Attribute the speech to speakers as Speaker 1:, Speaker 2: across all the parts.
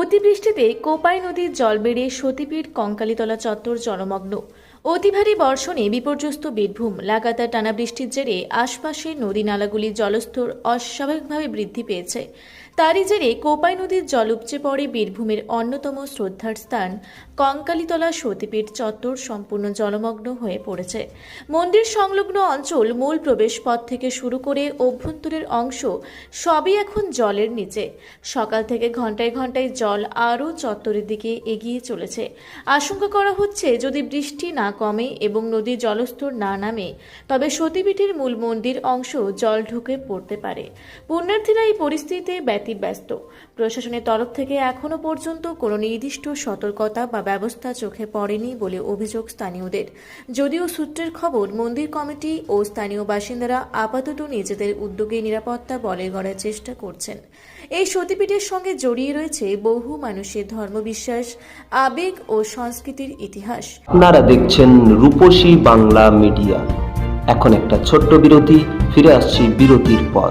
Speaker 1: অতিবৃষ্টিতে কোপাই নদীর জল বেড়ে সতীপীঠ কঙ্কালীতলা চত্বর জলমগ্ন। অতিভারী বর্ষণে বিপর্যস্ত বীরভূম। লাগাতার টানা বৃষ্টির জেরে আশপাশের নদী নালাগুলির জলস্তর অস্বাভাবিকভাবে বৃদ্ধি পেয়েছে। তারই জেরে কোপাই নদীর জল উপচে পড়ে বীরভূমের অন্যতম শ্রদ্ধার স্থান কঙ্কালীতলা সতীপীঠ চত্বর সম্পূর্ণ জলমগ্ন হয়ে পড়েছে। মন্দির সংলগ্ন অঞ্চল মূল প্রবেশপথ থেকে শুরু করে অভ্যন্তরের অংশ সবই এখন জলের নিচে। সকাল থেকে ঘন্টায় ঘন্টায় জল আরও চত্বরের দিকে এগিয়ে চলেছে। আশঙ্কা করা হচ্ছে যদি বৃষ্টি না কমে এবং নদীর জলস্তর না নামে, তবে সতীপীঠের মূল মন্দির অংশ জল ঢুকে পড়তে পারে। পুণ্যার্থীরা এই পরিস্থিতিতে ব্যতিব্যস্ত প্রশাসনের তরফ থেকে এখনও পর্যন্ত কোনো নির্দিষ্ট সতর্কতা বা ব্যবস্থা চোখে পড়েনি বলে অভিযোগ স্থানীয়দের। যদিও সূত্রের খবর, মন্দির কমিটি ও স্থানীয় বাসিন্দারা আপাতত নিজেদের উদ্যোগে নিরাপত্তা বলে গড়ার চেষ্টা করছেন। এই সতীপীঠের সঙ্গে জড়িয়ে রয়েছে বহু মানুষের ধর্মবিশ্বাস, আবেগ ও সংস্কৃতির ইতিহাস।
Speaker 2: আপনারা দেখছেন রূপসী বাংলা মিডিয়া। এখন একটা ছোট্ট বিরতি, ফিরে আসছি বিরতির পর।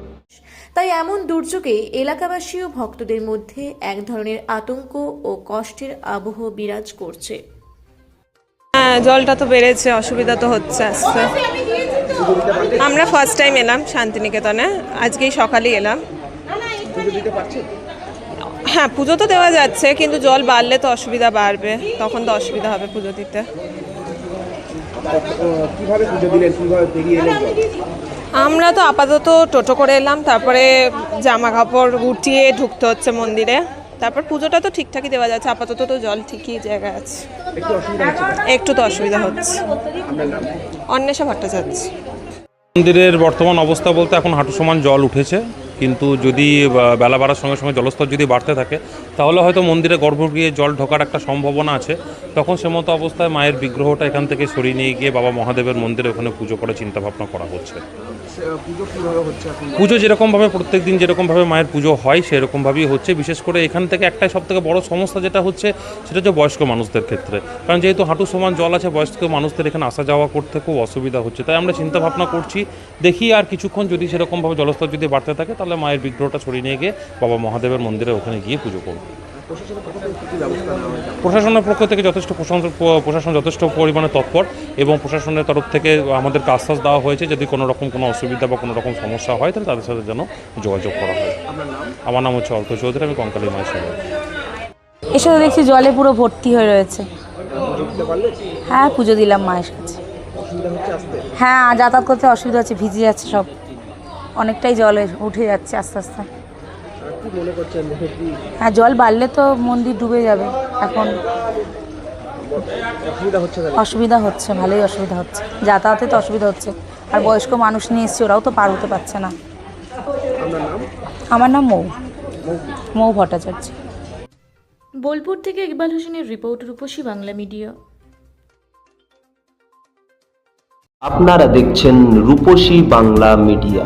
Speaker 1: তাই এমন দুর্যোগে এলাকাবাসী ও ভক্তদের মধ্যে এক ধরনের আতঙ্ক ও কষ্টের আবহ বিরাজ করছে।
Speaker 3: হ্যাঁ জলটা তো বেড়েছে অসুবিধা তো হচ্ছে আসতে। আমরা ফার্স্ট টাইম এলাম শান্তিনিকেতনে আজকেই সকালেই এলাম। হ্যাঁ পুজো তো দেওয়া যাচ্ছে কিন্তু জল বাড়লে তো অসুবিধা বাড়বে। তখন তো অসুবিধা হবে পুজো দিতে।
Speaker 4: কীভাবে পুজো দিলেন কীভাবে এলেন?
Speaker 3: আমরা তো আপাতত টোটো করে এলাম তারপরে জামা কাপড় গুটিয়ে ঢুকতে হচ্ছে মন্দিরে। তারপর পুজোটা তো ঠিকঠাকই দেওয়া যাচ্ছে আপাতত তো জল ঠিকই জায়গায় আছে।
Speaker 4: একটু
Speaker 3: তো অসুবিধা হচ্ছে। অন্বেষা ভট্টাচার্য।
Speaker 5: মন্দিরের বর্তমান অবস্থা বলতে এখন হাঁটু সমান জল উঠেছে কিন্তু যদি বেলা বাড়ার সঙ্গে সঙ্গে জলস্তর যদি বাড়তে থাকে তাহলে হয়তো মন্দিরে গর্ভ গিয়ে জল ঢোকার একটা সম্ভাবনা আছে। তখন সে মতো অবস্থায় মায়ের বিগ্রহটা এখান থেকে সরিয়ে নিয়ে গিয়ে বাবা মহাদেবের মন্দিরে ওখানে পুজো করার চিন্তাভাবনা করা হচ্ছে।
Speaker 4: পুজো
Speaker 5: যেরকমভাবে প্রত্যেক দিন যেরকমভাবে মায়ের পুজো হয়, সেরকমভাবেই হচ্ছে। বিশেষ করে এখান থেকে একটাই সব থেকে বড় সমস্যা যেটা হচ্ছে, সেটা হচ্ছে বয়স্ক মানুষদের ক্ষেত্রে। কারণ যেহেতু হাঁটু সমান জল আছে, বয়স্ক মানুষদের এখানে আসা যাওয়া করতে খুব অসুবিধা হচ্ছে। তাই আমরা চিন্তা ভাবনা করছি, দেখি আর কিছুক্ষণ যদি সেরকমভাবে জলস্তর যদি বাড়তে থাকে, তাহলে মায়ের বিগ্রহটা ছড়িয়ে নিয়ে গিয়ে বাবা মহাদেবের মন্দিরে ওখানে গিয়ে পুজো করব। প্রশাসনের পক্ষ থেকে যথেষ্ট প্রশাসন প্রশাসন যথেষ্ট পরিমাণে তৎপর এবং প্রশাসনের তরফ থেকে আমাদেরকে আশ্বাস দেওয়া হয়েছে। যদি কোনো রকম কোনো অসুবিধা বা কোনো রকম সমস্যা হয় তাহলে তাদের সাথে যেন যোগাযোগ করা হয়। আমার নাম হচ্ছে অর্থ চৌধুরী আমি কঙ্কালী মায়ের সঙ্গে
Speaker 6: এসে তো দেখছি জলে পুরো ভর্তি হয়ে রয়েছে। হ্যাঁ পুজো দিলাম মায়ের কাছে। হ্যাঁ যাতায়াত করতে অসুবিধা হচ্ছে ভিজে যাচ্ছে সব। অনেকটাই জলে উঠে যাচ্ছে আস্তে আস্তে।
Speaker 4: মনে করছেন
Speaker 6: হ্যাঁ জল বাড়লে তো মন্দির ডুবে যাবে। এখন
Speaker 4: অসুবিধা হচ্ছে
Speaker 6: অসুবিধা হচ্ছে ভালোই অসুবিধা হচ্ছে। যাতায়াতে তো অসুবিধা হচ্ছে। আর বয়স্ক মানুষ নিয়ে এসছে ওরাও তো পার হতে পারছে না। আমার নাম মৌ। মৌ ভট্টাচার্য।
Speaker 1: বোলপুর থেকে ইকবাল হোসেনের রিপোর্ট রূপসী বাংলা মিডিয়া।
Speaker 2: আপনারা দেখছেন রূপসী বাংলা মিডিয়া।